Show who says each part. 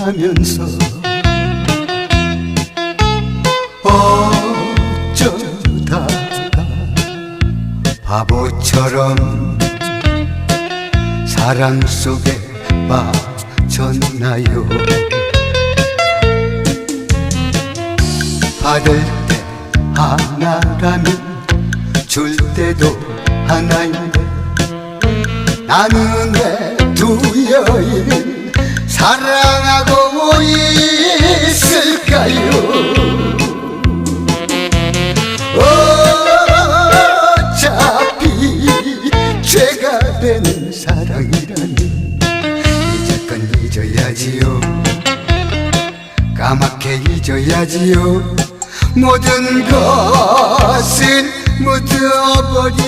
Speaker 1: 하면서 어쩌다가 바보처럼 사랑 속에 빠졌나요? 받을 때 하나라면 줄 때도 하나인데 나는 왜 두 여인을 사랑하고 있을까요? 어차피 죄가 되는 사랑이라니 잊을 건 잊어야지요. 까맣게 잊어야지요. 모든 것은 묻어버리고